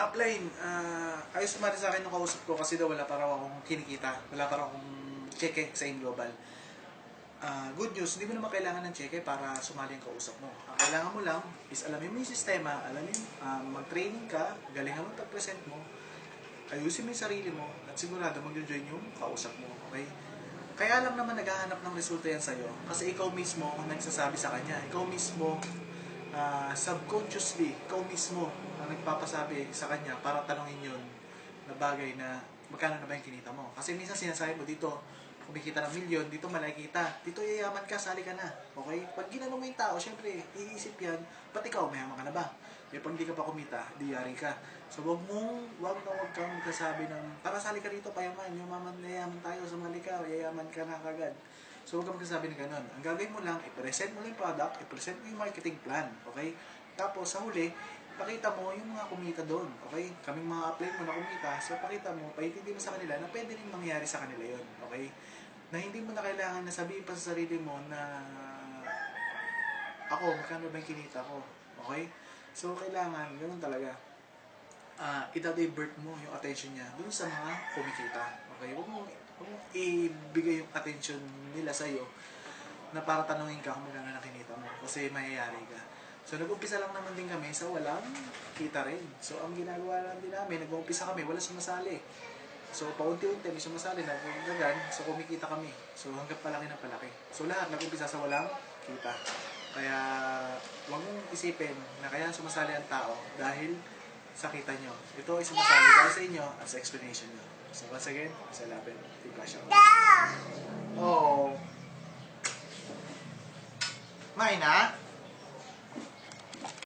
Upline, ah, ayos sumali sa akin nung kausap ko kasi daw wala pa raw akong kinikita. Wala pa raw akong cheque sa Global. Ah, good news, hindi mo naman kailangan ng cheque para sumali ang kausap mo. Ang kailangan mo lang is alamin mo yung sistema, alamin, ah, mag-training ka, galingan mo pag-present mo, ayusin mo yung sarili mo, at sigurado mag-join yung kausap mo, okay? Kaya lang naman naghahanap ng resulta yan sa'yo kasi ikaw mismo ang nagsasabi sa kanya. Ikaw mismo ah, subconsciously, ikaw mismo ang nagpapasabi sa kanya para tanongin yun na bagay na magkano na ba yung kinita mo. Kasi minsan sinasabi mo dito, kumikita ng milyon, dito malakita, dito yayaman ka, sali ka na. Okay? Pag ginano mo yung tao, syempre, iisip yan, ba't ikaw, mayaman ka na ba? Eh, pag di ka pa kumita, di yari ka. So, wag mong, wag na wag kang magsasabi ng, tara sali ka dito, payaman, yumaman na yaman tayo, sumali ka, yayaman ka na kagad. So, huwag kang magsasabi ng ganun. Ang gagawin mo lang, i-present mo lang yung product, i-present mo yung marketing plan, okay? Tapos, sa huli, pakita mo yung mga kumita doon, okay? Kaming mga apply mo na kumita, so pakita mo, paintindi mo sa kanila na pwede rin mangyari sa kanila yon okay? Na hindi mo na kailangan na sabihin pa sa sarili mo na ako, magkano ba yung kinita ko, okay? So, kailangan, ganun talaga. Ah, i-divert mo yung attention niya dun sa mga kumikita. Okay? Huwag mo ibigay yung attention nila sa'yo na para tanungin ka kung magkano na kinita mo. Kasi mayayari ka. So, nag-umpisa lang naman din kami sa walang kita rin. So, ang ginagawa lang din namin, nag-umpisa kami, wala sumasali. So, paunti-unti, may sumasali, nagagagan, so kumikita kami. So, hanggang palaki na palaki. So, lahat nag-umpisa sa walang kita. Kaya, huwag mong isipin na kaya sumasali ang tao dahil sa kita nyo. Ito ay sumasali dahil sa inyo at sa explanation nyo. So, once again, sa lapin, flash out. Oh. May na?